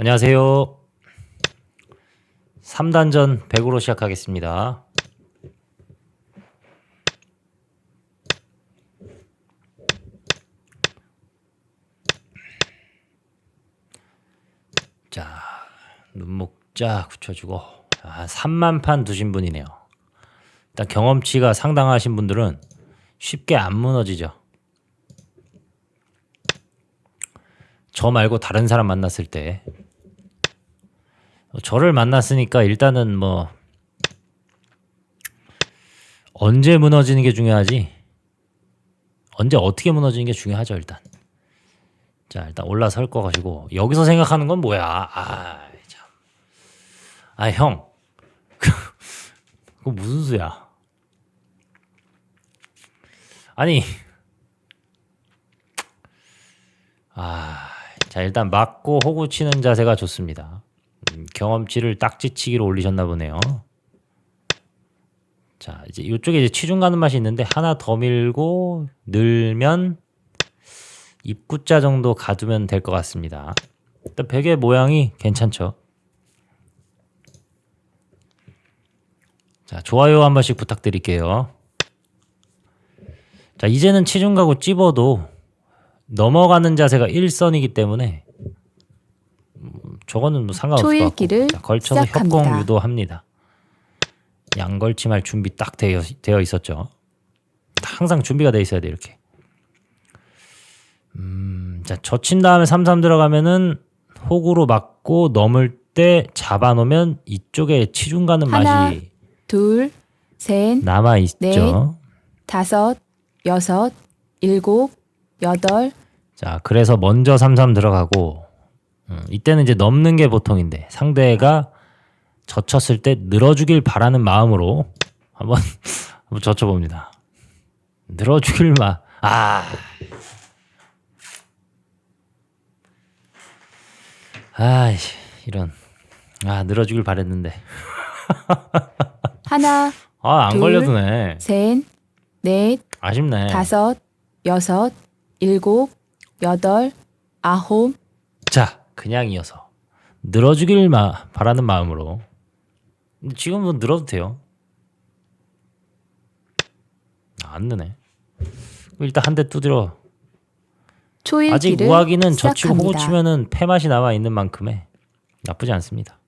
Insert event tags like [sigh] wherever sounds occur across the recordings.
안녕하세요. 3단전 100으로 시작하겠습니다. 자, 눈목 쫙 붙여주고 한 3만 판 두신 분이네요. 일단 경험치가 상당하신 분들은 쉽게 안 무너지죠. 저 말고 다른 사람 만났을 때 저를 만났으니까 일단은 뭐 언제 무너지는 게 중요하지? 언제 어떻게 무너지는 게 중요하죠 일단. 자 일단 올라설 거 가지고 여기서 생각하는 건 뭐야? 아참아형. [laughs] 그거 무슨 수야? 아니. 아, 자 일단 맞고 호구 치는 자세가 좋습니다. 음, 경험치를 딱지치기로 올리셨나 보네요. 자 이제 이쪽에 이제 치중 가는 맛이 있는데 하나 더 밀고 늘면 입구자 정도 가두면 될 것 같습니다. 일단 베개 모양이 괜찮죠. 자 좋아요 한 번씩 부탁드릴게요. 자 이제는 치중 가고 찝어도 넘어가는 자세가 일선이기 때문에 음, 저거는 뭐 상관없을 것 같고 걸쳐서 시작합니다. 협공 유도합니다. 양걸침할 준비 딱 되어, 되어 있었죠. 항상 준비가 돼 있어야 돼 이렇게. 음, 자 젖힌 다음에 삼삼 들어가면은 호구로 맞고 넘을 때 잡아놓으면 이쪽에 치중 가는 하나, 맛이 둘, 셋, 남아 있죠. 넷. 다섯, 여섯, 일곱, 여덟, 자, 그래서 먼저 삼삼 들어가고 음, 이때는 이제 넘는 게 보통인데 상대가 젖혔을 때 늘어주길 바라는 마음으로 한번 [laughs] 한번 젖혀봅니다. 늘어주길 마. 아. 아이씨, 이런. 아, 늘어주길 바랬는데. 하나, 아, 안 둘. 걸려도네. 셋, 넷, 아쉽네. 다섯, 여섯, 일곱, 여덟, 아홉, 자, 그냥 이어서 늘어주길 마, 바라는 마음으로 근데 지금 뭐 늘어도 돼요. 아, 안 느네. 일단 한 대 두드려. 아직 우아기는 젖히고 호구. 치면은 폐 맛이 남아 있는 만큼에 나쁘지 않습니다.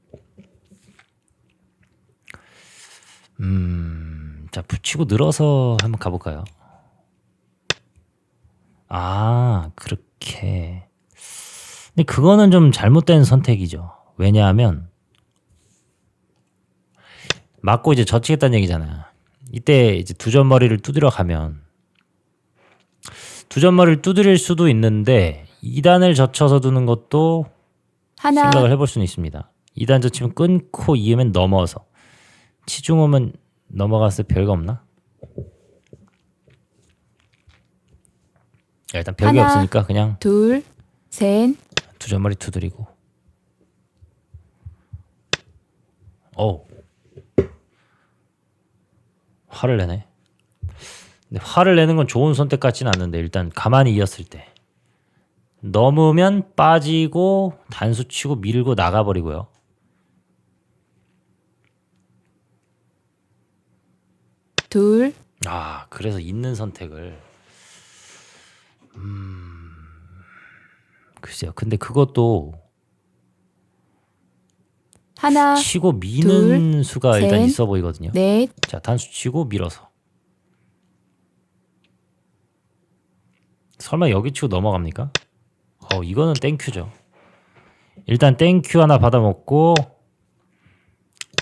음, 자 붙이고 늘어서 한번 가볼까요? 아, 그렇게. 근데 그거는 좀 잘못된 선택이죠. 왜냐하면 맞고 이제 젖히겠다는 얘기잖아. 이때 이제 두점머리를 두드려 가면 두점머리를 두드릴 수도 있는데 2단을 젖혀서 두는 것도 하나, 생각을 해볼 수는 있습니다. 2단 젖히면 끊고 이으면 넘어서 치중 오면 넘어갔을 별거 없나? 야, 일단 별게 하나. 없으니까 그냥 둘, 셋, 두점머리 두드리고. 오 화를 내네. 근데 화를 내는 건 좋은 선택 같지는 않는데 일단 가만히 이었을 때. 넘으면 빠지고 단수 치고 밀고 나가버리고요. 둘, 아 그래서 있는 선택을. 음 글쎄요. 근데 그것도 하나, 치고 미는 수가 일단 셋, 있어 보이거든요. 넷, 자 단수 치고 밀어서. 설마 여기 치고 넘어갑니까? 어 이거는 땡큐죠. 일단 땡큐 하나 받아먹고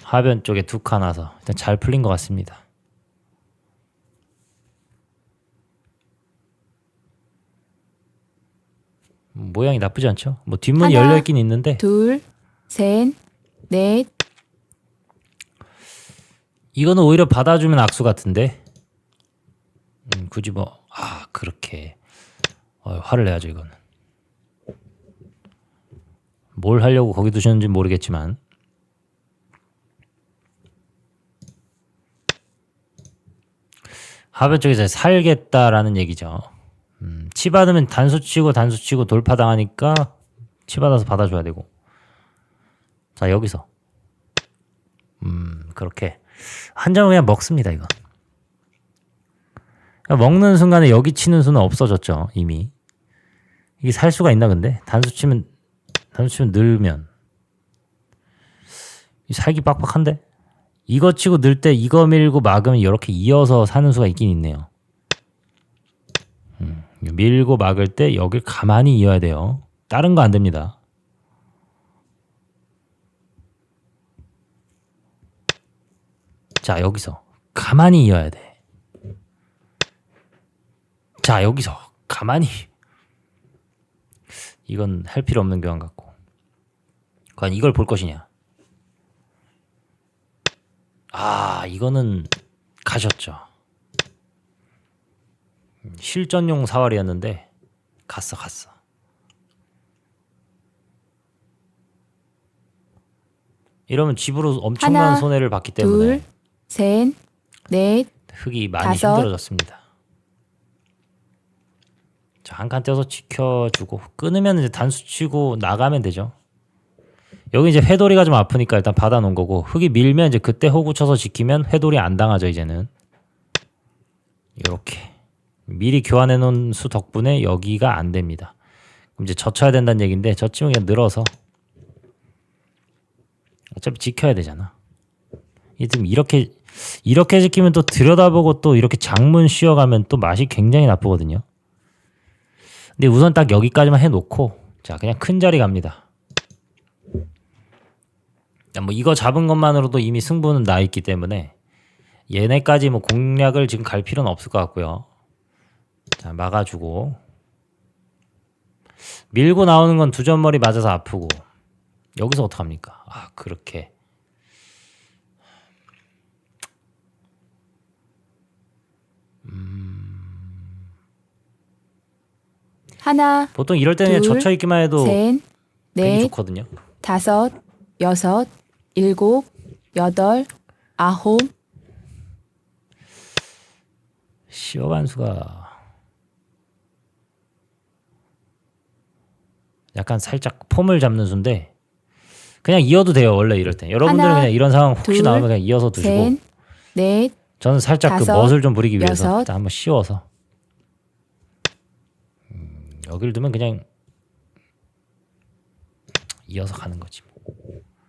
하변 쪽에 두 칸 와서. 일단 잘 풀린 것 같습니다 모양이 나쁘지 않죠? 뭐 뒷문이 하나, 열려 있긴 있는데 둘, 셋, 넷, 이거는 오히려 받아주면 악수 같은데. 음, 굳이 뭐, 아, 그렇게. 어, 화를 내야죠, 이거는. 뭘 하려고 거기 두셨는지 모르겠지만. 하변 쪽에서 살겠다라는 얘기죠. 음, 치 받으면 단수 치고 단수 치고 돌파 당하니까 치 받아서 받아줘야 되고. 자 여기서 음 그렇게 한 점을 그냥 먹습니다 이거. 먹는 순간에 여기 치는 수는 없어졌죠 이미. 이게 살 수가 있나 근데 단수 치면 단수 치면 늘면 이 살기 빡빡한데 이거 치고 늘 때 이거 밀고 막으면 이렇게 이어서 사는 수가 있긴 있네요. 음, 밀고 막을 때 여길 가만히 이어야 돼요. 다른 거 안 됩니다. 자 여기서 가만히 이어야 돼. 자 여기서 가만히 이건 할 필요 없는 교환 같고 과연 이걸 볼 것이냐 아 이거는 가셨죠 음, 실전용 사활이었는데 갔어 갔어 이러면 집으로 엄청난 하나, 손해를 봤기 때문에 둘, 셋, 넷, 흙이 많이 다섯. 힘들어졌습니다. 자, 한 칸 떼서 지켜주고 끊으면 이제 단수 치고 나가면 되죠. 여기 이제 회돌이가 좀 아프니까 일단 받아 놓은 거고 흙이 밀면 이제 그때 호구 쳐서 지키면 회돌이 안 당하죠 이제는. 이렇게 미리 교환해 놓은 수 덕분에 여기가 안 됩니다. 그럼 이제 젖혀야 된다는 얘기인데 젖히면 그냥 늘어서 어차피 지켜야 되잖아. 이 지금 이렇게 이렇게 지키면 또 들여다보고 또 이렇게 장문 씌어가면 또 맛이 굉장히 나쁘거든요. 근데 우선 딱 여기까지만 해놓고 자 그냥 큰 자리 갑니다. 자, 뭐 이거 잡은 것만으로도 이미 승부는 나 있기 때문에 얘네까지 뭐 공략을 지금 갈 필요는 없을 것 같고요. 자 막아주고. 밀고 나오는 건 두 점머리 맞아서 아프고. 여기서 어떡합니까? 아 그렇게. 하나, 보통 이럴 때는 둘, 젖혀 있기만 해도 셋, 넷, 좋거든요. 다섯, 여섯, 일곱, 여덟, 아홉, 시어반수가 약간 살짝 폼을 잡는 수인데 그냥 이어도 돼요 원래 이럴 때. 여러분들은 하나, 그냥 이런 상황 혹시 둘, 나오면 그냥 이어서 두시고. 셋, 넷, 저는 살짝 그 다섯, 멋을 좀 부리기 위해서 여섯. 일단 한번 씌워서. 음, 여기를 두면 그냥 이어서 가는 거지 뭐.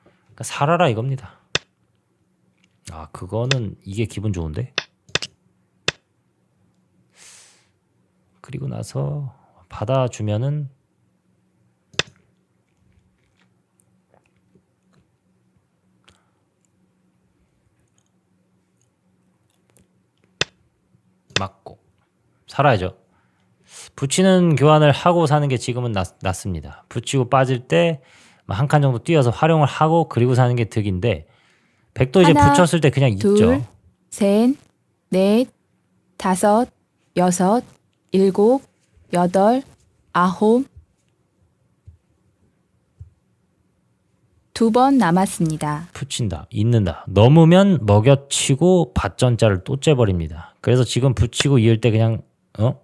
그러니까 살아라 이겁니다. 아 그거는 이게 기분 좋은데? 그리고 나서 받아주면은 맞고 살아야죠. 붙이는 교환을 하고 사는 게 지금은 낫, 낫습니다. 붙이고 빠질 때 한 칸 정도 뛰어서 활용을 하고 그리고 사는 게 득인데 백도 이제 하나, 붙였을 때 그냥 둘, 있죠. 셋, 넷, 다섯, 여섯, 일곱, 여덟, 아홉. 두 번 남았습니다. 붙인다, 있는다. 넘으면 먹여치고 밭전자를 또 째버립니다. 그래서 지금 붙이고 이을 때 그냥 어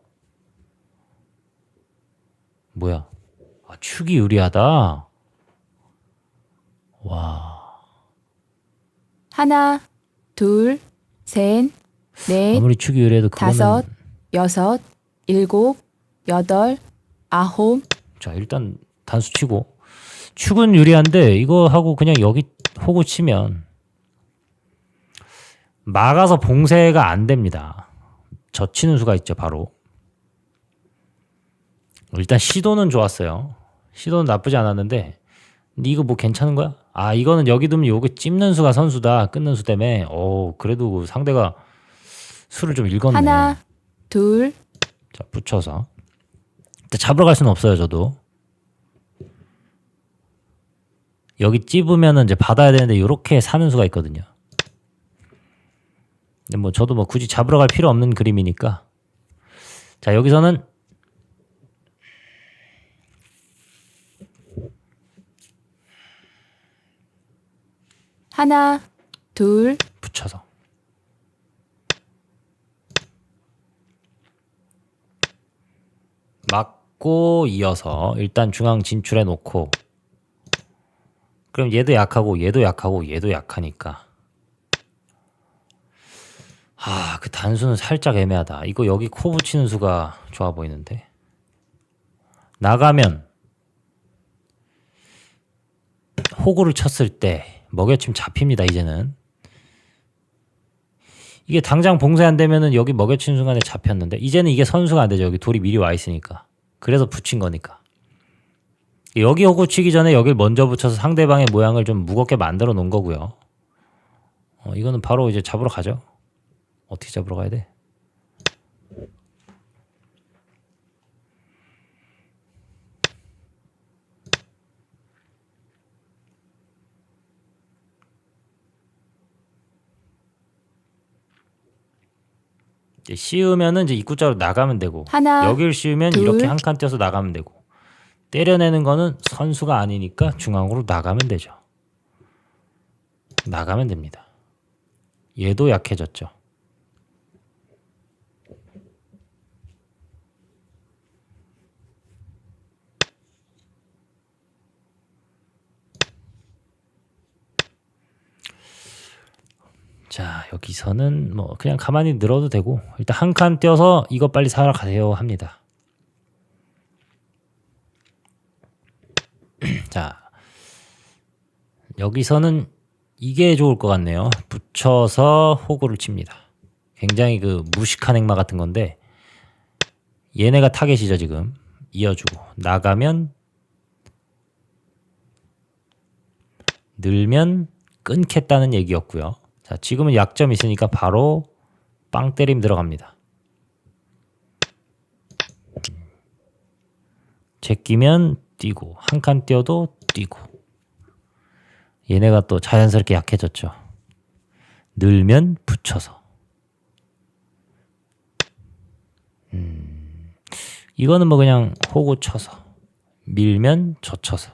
뭐야? 아, 축이 유리하다. 와, 하나, 둘, 셋, 넷, 아무리 축이 유리해도 그거는 다섯, 여섯, 일곱, 여덟, 아홉. 자 일단 단수 치고 축은 유리한데 이거 하고 그냥 여기 호구 치면 막아서 봉쇄가 안 됩니다. 젖히는 수가 있죠 바로. 일단 시도는 좋았어요. 시도는 나쁘지 않았는데 근데 이거 뭐 괜찮은 거야? 아 이거는 여기 두면 요거 찝는 수가 선수다 끊는 수 때문에 어 그래도 상대가 수를 좀 읽었네. 하나, 둘, 자, 붙여서. 잡으러 갈 수는 없어요, 저도. 여기 찝으면은 이제 받아야 되는데 이렇게 사는 수가 있거든요. 근데 뭐 저도 뭐 굳이 잡으러 갈 필요 없는 그림이니까. 자, 여기서는 하나, 둘, 붙여서. 막고 이어서 일단 중앙 진출해 놓고 그럼 얘도 약하고 얘도 약하고 얘도 약하니까 아, 그 단수는 살짝 애매하다. 이거 여기 코 붙이는 수가 좋아 보이는데. 나가면 호구를 쳤을 때 먹여침 잡힙니다. 이제는 이게 당장 봉쇄 안 되면은 여기 먹여치는 순간에 잡혔는데 이제는 이게 선수가 안 되죠. 여기 돌이 미리 와 있으니까. 그래서 붙인 거니까. 여기 호구 치기 전에 여길 먼저 붙여서 상대방의 모양을 좀 무겁게 만들어 놓은 거고요. 어, 이거는 바로 이제 잡으러 가죠. 어떻게 잡으러 가야 돼? 이제 씌우면은 이제 입구자로 나가면 되고 하나, 여기를 씌우면 둘. 이렇게 한칸 띄어서 나가면 되고 때려내는 거는 선수가 아니니까 중앙으로 나가면 되죠. 나가면 됩니다. 얘도 약해졌죠. 자 여기서는 뭐 그냥 가만히 늘어도 되고 일단 한칸 띄어서 이거 빨리 사러 가세요 합니다. [clears throat] 자 여기서는 이게 좋을 것 같네요. 붙여서 호구를 칩니다. 굉장히 그 무식한 행마 같은 건데 얘네가 타겟이죠 지금 이어주고 나가면 늘면 끊겠다는 얘기였고요. 자 지금은 약점 있으니까 바로 빵 때림 들어갑니다. 제끼면 뛰고 한 칸 뛰어도 뛰고 얘네가 또 자연스럽게 약해졌죠. 늘면 붙여서. 음, 이거는 뭐 그냥 호구 쳐서 밀면 젖혀서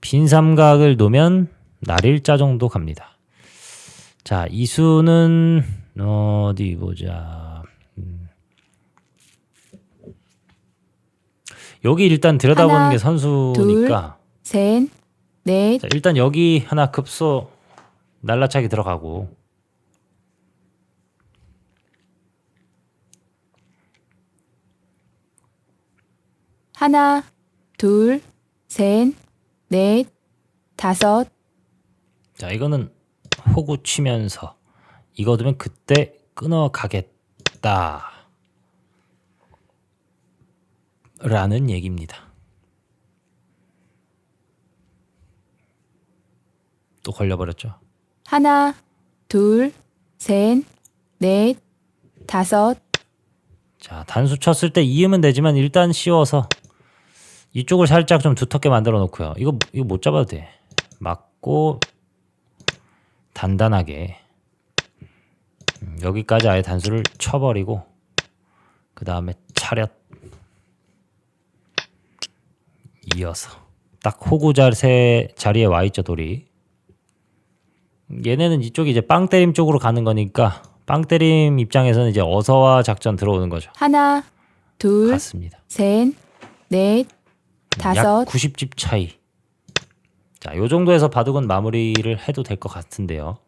빈 삼각을 놓으면 날일자 정도 갑니다. 자, 이 수는 어디 보자. 음. 여기 일단 들여다보는 하나, 게 선수니까 셋, 넷, 자, 일단 여기 하나 급소 날라차기 들어가고 하나, 둘, 셋, 넷, 다섯, 자 이거는 호구 치면서 이거 두면 그때 끊어 가겠다 라는 얘기입니다. 또 걸려버렸죠. 하나, 둘, 셋, 넷, 다섯, 자 단수 쳤을 때 이으면 되지만 일단 씌워서 이쪽을 살짝 좀 두텁게 만들어 놓고요. 이거 이거 못 잡아도 돼. 맞고 단단하게 음, 여기까지 아예 단수를 쳐버리고 그 다음에 차렷 이어서 딱 호구 자세 자리에 와 있죠 돌이. 얘네는 이쪽이 이제 빵 때림 쪽으로 가는 거니까 빵 때림 입장에서는 이제 어서와 작전 들어오는 거죠. 하나, 둘, 같습니다. 셋, 넷, 다섯, 약 90집 차이. 자, 요 정도에서 바둑은 마무리를 해도 될 것 같은데요.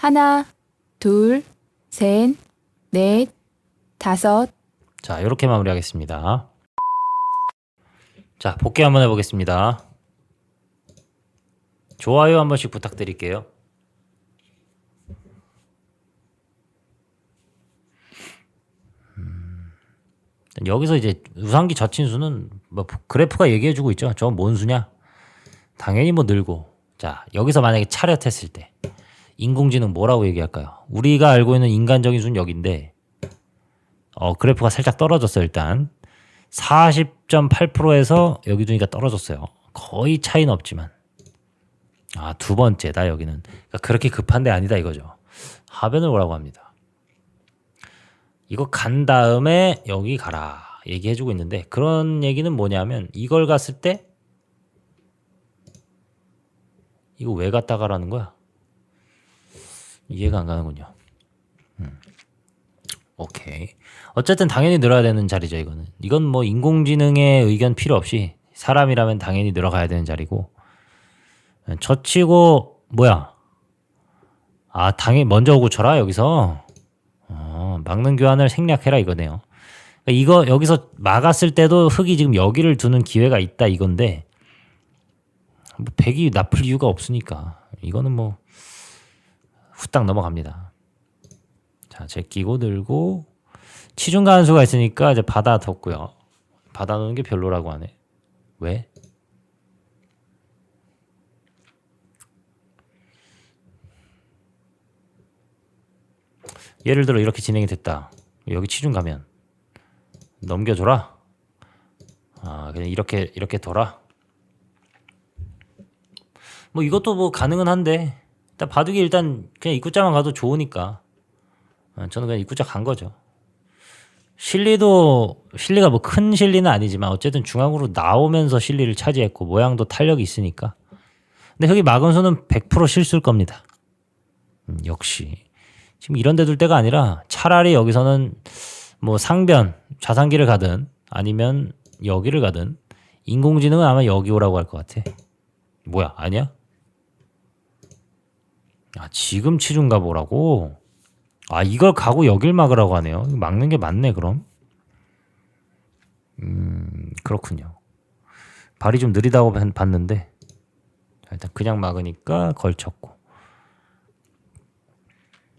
하나, 둘, 셋, 넷, 다섯, 자, 이렇게 마무리하겠습니다. 자, 복귀 한번 해보겠습니다. 좋아요 한 번씩 부탁드릴게요. 음, 여기서 이제 우상기 저친수는 뭐 그래프가 얘기해주고 있죠. 저 뭔 수냐? 당연히 뭐 늘고. 자, 여기서 만약에 차렷했을 때 인공지능 뭐라고 얘기할까요? 우리가 알고 있는 인간적인 수는 여기인데 어, 그래프가 살짝 떨어졌어 일단. 40.8%에서 여기 두니까 떨어졌어요. 거의 차이는 없지만. 아, 두 번째다, 여기는. 그러니까 그렇게 급한 데 아니다, 이거죠. 하변을 오라고 합니다. 이거 간 다음에 여기 가라. 얘기해주고 있는데, 그런 얘기는 뭐냐면, 이걸 갔을 때, 이거 왜 갔다 가라는 거야? 이해가 안 가는군요. 음. 오케이. 어쨌든 당연히 늘어야 되는 자리죠, 이거는. 이건 뭐 인공지능의 의견 필요 없이 사람이라면 당연히 늘어가야 되는 자리고. 젖히고 뭐야? 아, 당연히 먼저 오고 쳐라 여기서. 어, 막는 교환을 생략해라 이거네요. 그러니까 이거 여기서 막았을 때도 흙이 지금 여기를 두는 기회가 있다 이건데 뭐 백이 나쁠 이유가 없으니까 이거는 뭐 후딱 넘어갑니다. 자, 제끼고 들고 치중 가능수가 있으니까 이제 받아 뒀고요. 받아 놓는 게 별로라고 하네. 왜? 예를 들어 이렇게 진행이 됐다. 여기 치중 가면 넘겨줘라. 아 그냥 이렇게 이렇게 둬라. 뭐 이것도 뭐 가능은 한데 일단 바둑이 일단 그냥 입구자만 가도 좋으니까 어, 저는 그냥 입구자 간 거죠. 실리도 실리가 뭐 큰 실리는 아니지만 어쨌든 중앙으로 나오면서 실리를 차지했고 모양도 탄력이 있으니까. 근데 여기 마근수는 100% 실수일 겁니다. 음, 역시 지금 이런 데 둘 때가 아니라 차라리 여기서는 뭐 상변 좌상기를 가든 아니면 여기를 가든 인공지능은 아마 여기 오라고 할 것 같아. 뭐야 아니야? 아 지금 치중 가 보라고? 아 이걸 가고 여길 막으라고 하네요. 막는 게 맞네 그럼. 음 그렇군요. 발이 좀 느리다고 봤- 봤는데 자, 일단 그냥 막으니까 걸쳤고.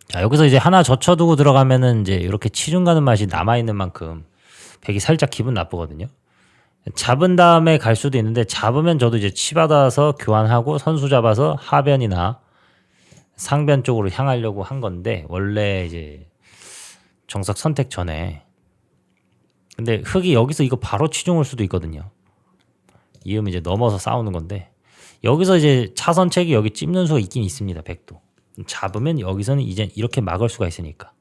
자 여기서 이제 하나 젖혀두고 들어가면은 이제 이렇게 치중 가는 맛이 남아 있는 만큼 백이 살짝 기분 나쁘거든요. 잡은 다음에 갈 수도 있는데 잡으면 저도 이제 치 받아서 교환하고 선수 잡아서 하변이나 상변 쪽으로 향하려고 한 건데 원래 이제 정석 선택 전에 근데 흙이 여기서 이거 바로 치중올 수도 있거든요. 이으면 이제 넘어서 싸우는 건데 여기서 이제 차선책이 여기 찝는 수가 있긴 있습니다. 백도 잡으면 여기서는 이제 이렇게 막을 수가 있으니까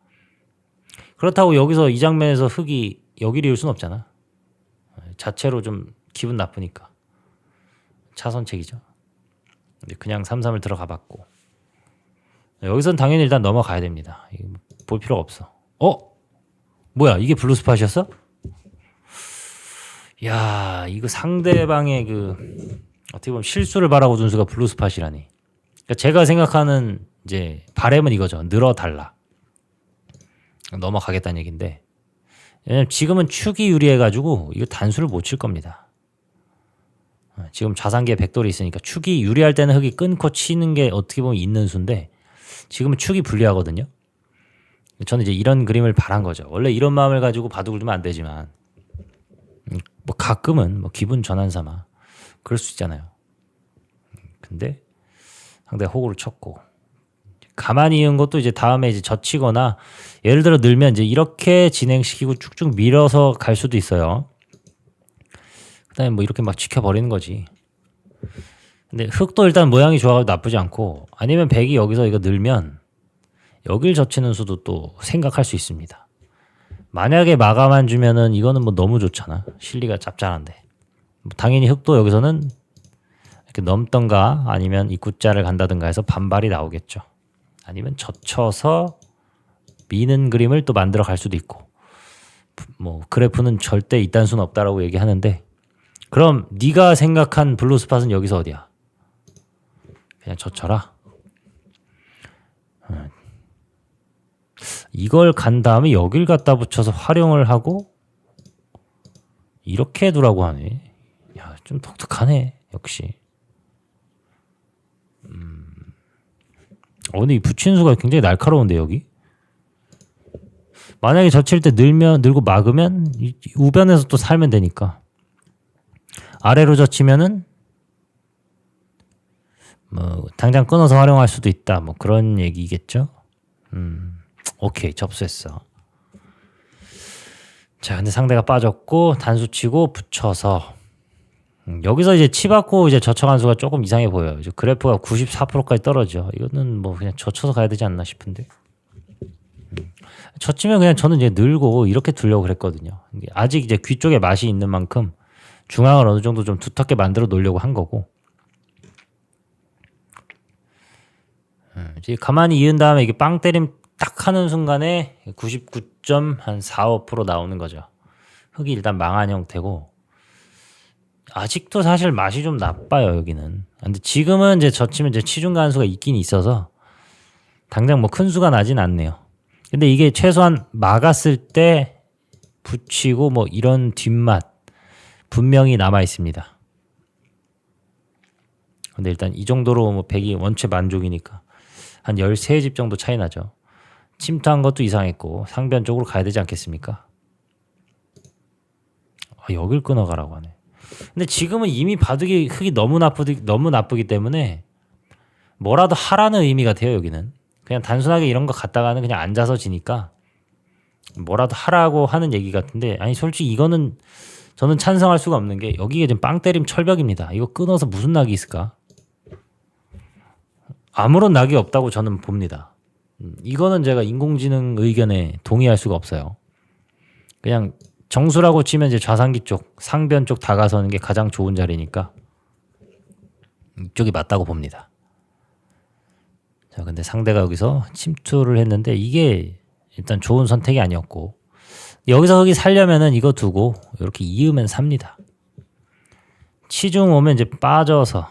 그렇다고 여기서 이 장면에서 흙이 여기를 이을 수는 없잖아. 자체로 좀 기분 나쁘니까 차선책이죠. 근데 그냥 삼삼을 들어가 봤고 여기선 당연히 일단 넘어가야 됩니다. 볼 필요가 없어. 어? 뭐야 이게 블루 스팟이었어? 야 이거 상대방의 그 어떻게 보면 실수를 바라고 준 수가 블루 스팟이라니. 그러니까 제가 생각하는 이제 바램은 이거죠. 늘어달라. 넘어가겠다는 얘기인데 왜냐면 지금은 축이 유리해가지고 이거 단수를 못 칠 겁니다. 어, 지금 좌상기에 백돌이 있으니까 축이 유리할 때는 흙이 끊고 치는 게 어떻게 보면 있는 수인데 지금은 축이 불리하거든요. 저는 이제 이런 그림을 바란 거죠. 원래 이런 마음을 가지고 바둑을 두면 안 되지만 음, 뭐 가끔은 뭐 기분 전환 삼아 그럴 수 있잖아요. 음, 근데 상대가 호구를 쳤고 가만히 있는 것도 이제 다음에 이제 젖히거나 예를 들어 늘면 이제 이렇게 진행시키고 쭉쭉 밀어서 갈 수도 있어요. 그다음에 뭐 이렇게 막 지켜버리는 거지. 근데 흙도 일단 모양이 좋아가지고 나쁘지 않고 아니면 백이 여기서 이거 늘면 여길 젖히는 수도 또 생각할 수 있습니다. 만약에 마감만 주면은 이거는 뭐 너무 좋잖아. 실리가 짭짤한데. 뭐 당연히 흙도 여기서는 이렇게 넘던가 아니면 입구자를 간다든가 해서 반발이 나오겠죠. 아니면 젖혀서 미는 그림을 또 만들어 갈 수도 있고 뭐 그래프는 절대 이딴 수는 없다라고 얘기하는데 그럼 네가 생각한 블루 스팟은 여기서 어디야? 그냥 젖혀라. 음. 이걸 간 다음에 여길 갖다 붙여서 활용을 하고 이렇게 해두라고 하네. 야, 좀 독특하네. 역시. 어, 근데 이 붙이는 수가 굉장히 날카로운데 여기. 만약에 젖힐 때 늘면 늘고 막으면 이- 우변에서 또 살면 되니까. 아래로 젖히면은 뭐 당장 끊어서 활용할 수도 있다. 뭐 그런 얘기겠죠. 음, 오케이 접수했어. 자, 근데 상대가 빠졌고 단수 치고 붙여서 음, 여기서 이제 치받고 이제 저처 한수가 조금 이상해 보여요. 이제 그래프가 94%까지 떨어져. 이거는 뭐 그냥 젖혀서 가야 되지 않나 싶은데. 음. 젖히면 그냥 저는 이제 늘고 이렇게 두려고 그랬거든요. 아직 이제 귀 쪽에 맛이 있는 만큼 중앙을 어느 정도 좀 두텁게 만들어 놓으려고 한 거고. 음, 이제 가만히 이은 다음에 이게 빵 때림 딱 하는 순간에 99.한45% 나오는 거죠. 흙이 일단 망한 형태고 아직도 사실 맛이 좀 나빠요 여기는. 근데 지금은 이제 젖히면 이제 치중 간수가 있긴 있어서 당장 뭐 큰 수가 나진 않네요. 근데 이게 최소한 막았을 때 붙이고 뭐 이런 뒷맛 분명히 남아 있습니다. 근데 일단 이 정도로 뭐 백이 원체 만족이니까 한 13집 정도 차이 나죠. 침투한 것도 이상했고 상변 쪽으로 가야 되지 않겠습니까? 아, 여길 끊어가라고 하네. 근데 지금은 이미 바둑이 흙이 너무 나쁘기 너무 나쁘기 때문에 뭐라도 하라는 의미가 돼요 여기는. 그냥 단순하게 이런 거 갖다가는 그냥 앉아서 지니까 뭐라도 하라고 하는 얘기 같은데 아니 솔직히 이거는 저는 찬성할 수가 없는 게 여기가 지금 빵 때림 철벽입니다. 이거 끊어서 무슨 낙이 있을까? 아무런 낙이 없다고 저는 봅니다. 음, 이거는 제가 인공지능 의견에 동의할 수가 없어요. 그냥 정수라고 치면 이제 좌상기 쪽, 상변 쪽 다가서는 게 가장 좋은 자리니까 이쪽이 맞다고 봅니다. 자, 근데 상대가 여기서 침투를 했는데 이게 일단 좋은 선택이 아니었고 여기서 흙이 살려면은 이거 두고 이렇게 이으면 삽니다. 치중 오면 이제 빠져서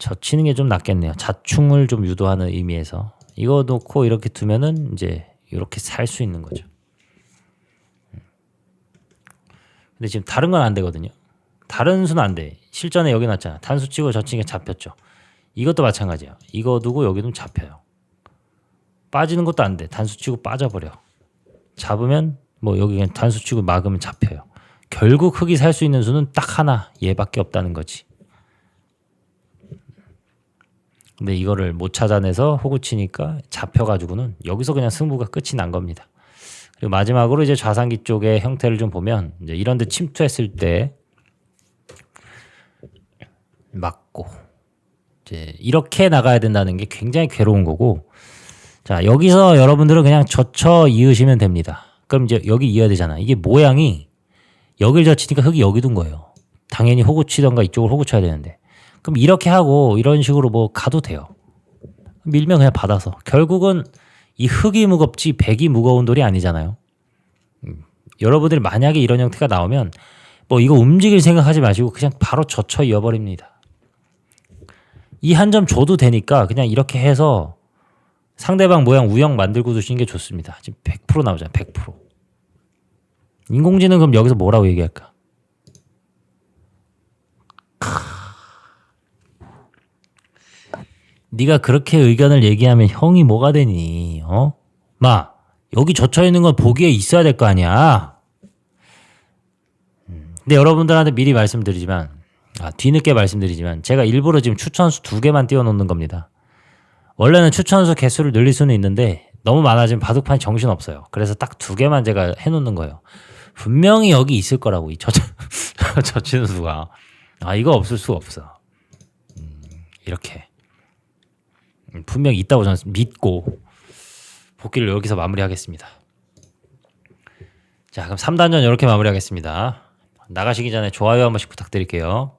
젖히는 게 좀 낫겠네요. 자충을 좀 유도하는 의미에서 이거 놓고 이렇게 두면은 이제 이렇게 살 수 있는 거죠. 근데 지금 다른 건 안 되거든요. 다른 수는 안 돼. 실전에 여기 놨잖아. 단수 치고 젖히는 게 잡혔죠. 이것도 마찬가지야. 이거 두고 여기 좀 잡혀요. 빠지는 것도 안 돼. 단수 치고 빠져버려. 잡으면 뭐 여기 그냥 단수 치고 막으면 잡혀요. 결국 흙이 살 수 있는 수는 딱 하나 얘밖에 없다는 거지. 근데 이거를 못 찾아내서 호구 치니까 잡혀가지고는 여기서 그냥 승부가 끝이 난 겁니다. 그리고 마지막으로 이제 좌상기 쪽의 형태를 좀 보면 이제 이런 데 침투했을 때 맞고 이제 이렇게 나가야 된다는 게 굉장히 괴로운 거고 자 여기서 여러분들은 그냥 젖혀 이으시면 됩니다. 그럼 이제 여기 이어야 되잖아. 이게 모양이 여길 젖히니까 흙이 여기 둔 거예요. 당연히 호구 치던가 이쪽을 호구 쳐야 되는데 그럼 이렇게 하고 이런 식으로 뭐 가도 돼요. 밀면 그냥 받아서 결국은 이 흙이 무겁지 백이 무거운 돌이 아니잖아요. 음, 여러분들이 만약에 이런 형태가 나오면 뭐 이거 움직일 생각하지 마시고 그냥 바로 젖혀 이어버립니다. 이 한 점 줘도 되니까 그냥 이렇게 해서 상대방 모양 우영 만들고 두시는 게 좋습니다. 지금 100% 나오잖아요. 100%. 인공지능 그럼 여기서 뭐라고 얘기할까? 네가 그렇게 의견을 얘기하면 형이 뭐가 되니? 어? 마, 여기 젖혀 있는 건 보기에 있어야 될 거 아니야. 음, 근데 여러분들한테 미리 말씀드리지만, 아, 뒤늦게 말씀드리지만, 제가 일부러 지금 추천수 두 개만 띄워놓는 겁니다. 원래는 추천수 개수를 늘릴 수는 있는데, 너무 많아지면 바둑판이 정신 없어요. 그래서 딱 두 개만 제가 해놓는 거예요. 분명히 여기 있을 거라고, 이 젖, [laughs] 젖히는 수가. 아, 이거 없을 수 없어. 음, 이렇게. 음, 분명히 있다고 저는 믿고 복귀를 여기서 마무리하겠습니다. 자, 그럼 3단전 이렇게 마무리하겠습니다. 나가시기 전에 좋아요 한 번씩 부탁드릴게요.